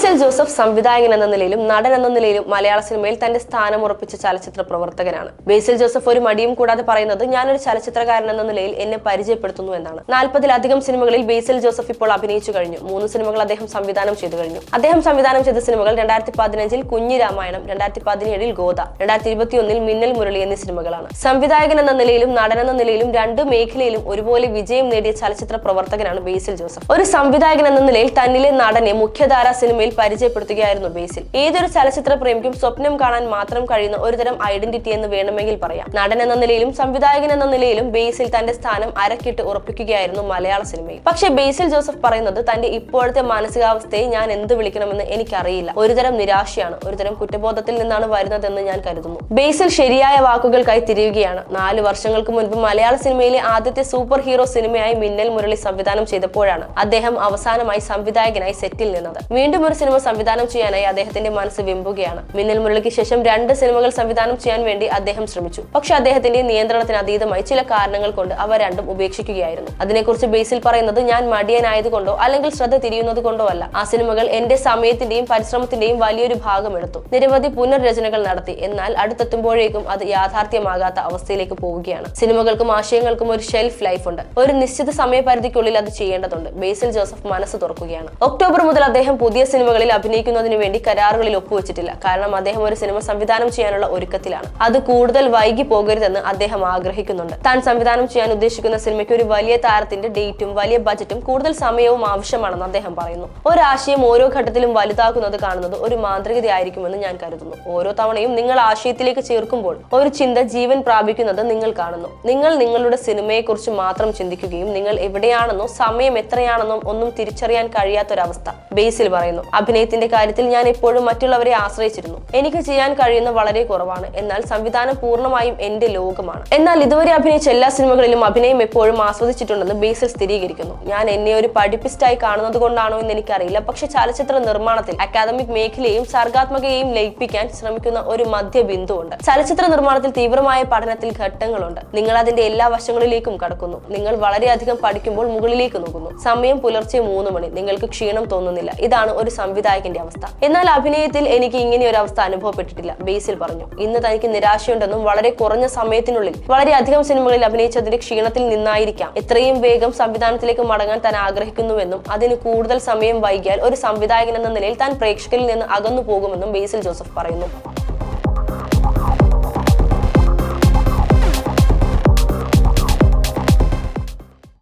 Joseph സംവിധായകൻ എന്ന നിലയിലും നടൻ എന്ന നിലയിലും മലയാള സിനിമയിൽ തന്റെ സ്ഥാനം ഉറപ്പിച്ച ചലച്ചിത്ര പ്രവർത്തകനാണ്. ബേസിൽ ജോസഫ് ഒരു മടിയും കൂടാതെ പറയുന്നത് ഞാനൊരു ചലച്ചിത്രകാരൻ എന്ന നിലയിൽ എന്നെ പരിചയപ്പെടുത്തുന്നു എന്നാണ്. നാൽപ്പതിലധികം സിനിമകളിൽ ബേസിൽ ജോസഫ് ഇപ്പോൾ അഭിനയിച്ചു കഴിഞ്ഞു. മൂന്ന് സിനിമകൾ അദ്ദേഹം സംവിധാനം ചെയ്തു കഴിഞ്ഞു. അദ്ദേഹം സംവിധാനം ചെയ്ത സിനിമകൾ രണ്ടായിരത്തി പതിനഞ്ചിൽ കുഞ്ഞി രാമായണം രണ്ടായിരത്തി പതിനേഴിൽ ഗോദ രണ്ടായിരത്തി ഇരുപത്തിയൊന്നിൽ മിന്നൽ മുരളി എന്നീ സിനിമകളാണ്. സംവിധായകൻ എന്ന നിലയിലും നടൻ എന്ന നിലയിലും രണ്ട് മേഖലയിലും ഒരുപോലെ വിജയം നേടിയ ചലച്ചിത്ര പ്രവർത്തകനാണ് ബേസിൽ ജോസഫ്. ഒരു സംവിധായകൻ എന്ന നിലയിൽ തന്നിലെ നടനെ മുഖ്യധാരാ സിനിമയിൽ പരിചയപ്പെടുത്തുകയായിരുന്നു ബേസിൽ. ഏതൊരു ചലച്ചിത്ര പ്രേമിക്കും സ്വപ്നം കാണാൻ മാത്രം കഴിയുന്ന ഒരുതരം ഐഡന്റിറ്റി എന്ന് വേണമെങ്കിൽ പറയാം. നടൻ എന്ന നിലയിലും സംവിധായകൻ എന്ന നിലയിലും ബേസിൽ തന്റെ സ്ഥാനം അരക്കിട്ട് ഉറപ്പിക്കുകയായിരുന്നു മലയാള സിനിമയിൽ. പക്ഷെ ബേസിൽ ജോസഫ് പറയുന്നത് തന്റെ ഇപ്പോഴത്തെ മാനസികാവസ്ഥയെ ഞാൻ എന്ത് വിളിക്കണമെന്ന് എനിക്കറിയില്ല. ഒരുതരം നിരാശയാണ് ഒരുതരം കുറ്റബോധത്തിൽ നിന്നാണ് വരുന്നതെന്ന് ഞാൻ കരുതുന്നു. ബേസിൽ ശരിയായ വാക്കുകൾക്കായി തിരിയുകയാണ്. നാല് വർഷങ്ങൾക്ക് മുൻപ് മലയാള സിനിമയിലെ ആദ്യത്തെ സൂപ്പർ ഹീറോ സിനിമയായി മിന്നൽ മുരളി സംവിധാനം ചെയ്തപ്പോഴാണ് അദ്ദേഹം അവസാനമായി സംവിധായകനായി സെറ്റിൽ നിന്നത്. വീണ്ടും ഒരു സിനിമ സംവിധാനം ചെയ്യാനായി അദ്ദേഹത്തിന്റെ മനസ്സ് വിമ്പുകയാണ്. മിന്നൽ മുരളിക്ക് ശേഷം രണ്ട് സിനിമകൾ സംവിധാനം ചെയ്യാൻ വേണ്ടി അദ്ദേഹം ശ്രമിച്ചു. പക്ഷെ അദ്ദേഹത്തിന്റെ നിയന്ത്രണത്തിന് അതീതമായി ചില കാരണങ്ങൾ കൊണ്ട് അവ രണ്ടും ഉപേക്ഷിക്കുകയായിരുന്നു. അതിനെക്കുറിച്ച് ബേസിൽ പറയുന്നത് ഞാൻ മടിയനായതുകൊണ്ടോ അല്ലെങ്കിൽ ശ്രദ്ധ തിരിയുന്നത് കൊണ്ടോ അല്ല. ആ സിനിമകൾ എന്റെ സമയത്തിന്റെയും പരിശ്രമത്തിന്റെയും വലിയൊരു ഭാഗം എടുത്തു നിരവധി പുനർരചനകൾ നടത്തി. എന്നാൽ അടുത്തെത്തുമ്പോഴേക്കും അത് യാഥാർത്ഥ്യമാകാത്ത അവസ്ഥയിലേക്ക് പോവുകയാണ്. സിനിമകൾക്കും ആശയങ്ങൾക്കും ഒരു ഷെൽഫ് ലൈഫ് ഉണ്ട്. ഒരു നിശ്ചിത സമയപരിധിക്കുള്ളിൽ അത് ചെയ്യേണ്ടതുണ്ട്. ബേസിൽ ജോസഫ് മനസ്സ് തുറക്കുകയാണ്. ഒക്ടോബർ മുതൽ അദ്ദേഹം പുതിയ സിനിമകളിൽ അഭിനയിക്കുന്നതിന് വേണ്ടി കരാറുകളിൽ ഒപ്പുവെച്ചിട്ടില്ല. കാരണം അദ്ദേഹം ഒരു സിനിമ സംവിധാനം ചെയ്യാനുള്ള ഒരുക്കത്തിലാണ്. അത് കൂടുതൽ വൈകി പോകരുതെന്ന് അദ്ദേഹം ആഗ്രഹിക്കുന്നുണ്ട്. താൻ സംവിധാനം ചെയ്യാൻ ഉദ്ദേശിക്കുന്ന സിനിമയ്ക്ക് ഒരു വലിയ താരത്തിന്റെ ഡേറ്റും വലിയ ബജറ്റും കൂടുതൽ സമയവും ആവശ്യമാണെന്ന് അദ്ദേഹം പറയുന്നു. ഒരാശയം ഓരോ ഘട്ടത്തിലും വലുതാക്കുന്നത് കാണുന്നത് ഒരു മാന്ത്രികതയായിരിക്കുമെന്ന് ഞാൻ കരുതുന്നു. ഓരോ തവണയും നിങ്ങൾ ആശയത്തിലേക്ക് ചേർക്കുമ്പോൾ ഒരു ചിന്ത ജീവൻ പ്രാപിക്കുന്നത് നിങ്ങൾ കാണുന്നു. നിങ്ങൾ നിങ്ങളുടെ സിനിമയെക്കുറിച്ച് മാത്രം ചിന്തിക്കുകയും നിങ്ങൾ എവിടെയാണെന്നോ സമയം എത്രയാണെന്നോ ഒന്നും തിരിച്ചറിയാൻ കഴിയാത്തൊരവസ്ഥ ബേസിൽ പറയുന്നു. അഭിനയത്തിന്റെ കാര്യത്തിൽ ഞാൻ എപ്പോഴും മറ്റുള്ളവരെ ആശ്രയിച്ചിരുന്നു. എനിക്ക് ചെയ്യാൻ കഴിയുന്ന വളരെ കുറവാണ്. എന്നാൽ സംവിധാനം പൂർണമായും എന്റെ ലോകമാണ്. എന്നാൽ ഇതുവരെ അഭിനയിച്ച എല്ലാ സിനിമകളിലും അഭിനയം എപ്പോഴും ആസ്വദിച്ചിട്ടുണ്ടെന്ന് ബേസിൽ സ്ഥിരീകരിക്കുന്നു. ഞാൻ എന്നെ ഒരു പഠിപ്പിസ്റ്റായി കാണുന്നത് കൊണ്ടാണോ എന്ന് എനിക്കറിയില്ല. പക്ഷെ ചലച്ചിത്ര നിർമ്മാണത്തിൽ അക്കാദമിക് മേഖലയെയും സർഗാത്മകയെയും ലയിപ്പിക്കാൻ ശ്രമിക്കുന്ന ഒരു മധ്യബിന്ദുവുണ്ട്. ചലച്ചിത്ര നിർമ്മാണത്തിൽ തീവ്രമായ പഠനത്തിൽ ഘട്ടങ്ങളുണ്ട്. നിങ്ങൾ അതിന്റെ എല്ലാ വശങ്ങളിലേക്കും കടക്കുന്നു. നിങ്ങൾ വളരെയധികം പഠിക്കുമ്പോൾ മുകളിലേക്ക് നോക്കുന്നു. സമയം പുലർച്ചെ മൂന്ന് മണി. നിങ്ങൾക്ക് ക്ഷീണം തോന്നുന്നില്ല. ഇതാണ് ഒരു സംവിധായകന്റെ അവസ്ഥ. എന്നാൽ അഭിനയത്തിൽ എനിക്ക് ഇങ്ങനെ ഒരു അവസ്ഥ അനുഭവപ്പെട്ടിട്ടില്ല ബേസിൽ പറഞ്ഞു. ഇന്ന് തനിക്ക് നിരാശയുണ്ടെന്നും വളരെ കുറഞ്ഞ സമയത്തിനുള്ളിൽ വളരെയധികം സിനിമകളിൽ അഭിനയിച്ചതിന്റെ ക്ഷീണത്തിൽ നിന്നായിരിക്കാം. എത്രയും വേഗം സംവിധാനത്തിലേക്ക് മടങ്ങാൻ താൻ ആഗ്രഹിക്കുന്നുവെന്നും അതിന് കൂടുതൽ സമയം വൈകിയാൽ ഒരു സംവിധായകൻ എന്ന നിലയിൽ താൻ പ്രേക്ഷകരിൽ നിന്ന് അകന്നു പോകുമെന്നും ബേസിൽ ജോസഫ് പറയുന്നു.